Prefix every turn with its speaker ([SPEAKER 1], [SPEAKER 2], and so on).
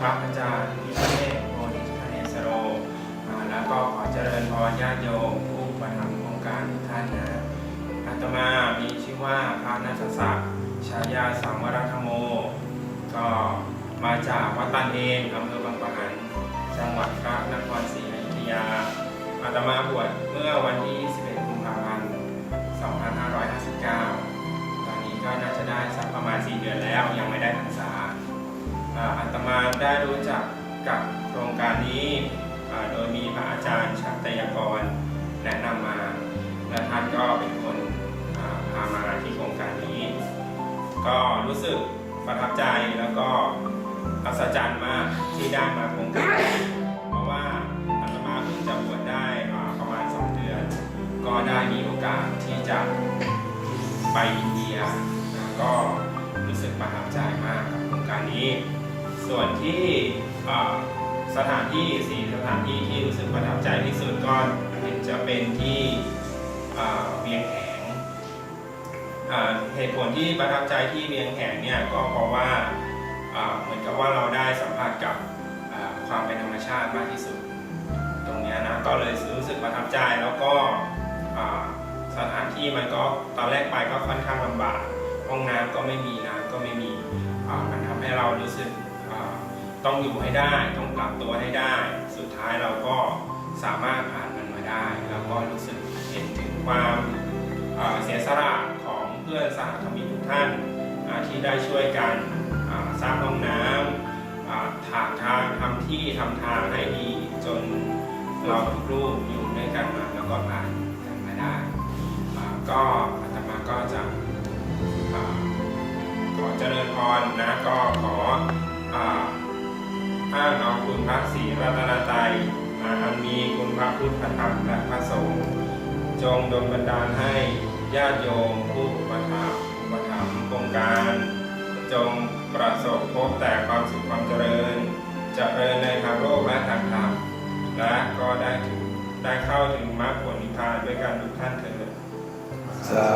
[SPEAKER 1] พระอาจารย์พิเชษโพธิพเนสโร แล้วก็ขอเจริญพรญาติโยมผู้มาทำโครงการทุกท่านนะอาตมามีชื่อว่าพระนัสสักฉายาสังวรธโม ก็มาจากวัดตันเองอำเภอบางปะหันจังหวัดพระนครศรีอยุธยาอาตมาบวชเมื่อวันที่ 11 กุมภาพันธ์ 2559 ได้รู้จักกับโครงการนี้ โดยมีพระอาจารย์ชัตยกรแนะนำมาและท่านก็เป็นคนพามาที่โครงการนี้ ก็รู้สึกประทับใจแล้วก็อัศจรรย์มากที่ได้มาโครงการเพราะว่าอาตมาเพิ่งจะบวชได้อ่าประมาณ 2 เดือน ก็ได้มีโอกาสที่จะไปอินเดียก็รู้สึกประทับใจมากกับโครงการนี้ ส่วนที่สถานที่สี่สถานที่ที่รู้สึกประทับใจที่สุดก็เห็นจะเป็นที่เวียงแหงเหตุผลที่ประทับใจที่เวียงแหงเนี่ยก็เพราะว่าเหมือนกับว่าเราได้สัมผัสกับความเป็นธรรมชาติมากที่สุด ตรงนี้นะก็เลยรู้สึกประทับใจแล้วก็สถานที่มันก็ตอนแรกไปก็ค่อนข้างลำบากห้องน้ำก็ไม่มีน้ำก็ไม่มีมันทำให้เรารู้สึก ต้องอยู่ให้ได้ ต้องปรับตัวให้ได้ สุดท้ายเราก็สามารถผ่านมันมาได้ แล้วก็รู้สึกเห็นถึงความเสียสละของเพื่อนสหธรรมิกทุกท่านที่ได้ช่วยกันสร้างห้องน้ำถากทางทำที่ทำทางให้ดีจนเราทุกรูปอยู่ด้วยกันมาแล้วก็ผ่านกันมาได้ก็อาตมาก็จะขอเจริญพรนะก็ขอ อ้างเอาคุณพระศรีรัตนตรัยอ่าอันมีคุณพระพุทธธรรมและพระสงฆ์จงดลบันดาลให้ญาติโยมผู้อุปถัมภ์อุปถัมโครงการ จงประสบพบแต่ความสุขความเจริญจเจริญในทางโลกและทางธรรมและก็ได้ถึงได้เข้าถึงมรรคผลนิพพานด้วยกันทุกท่านเถิด
[SPEAKER 2] สา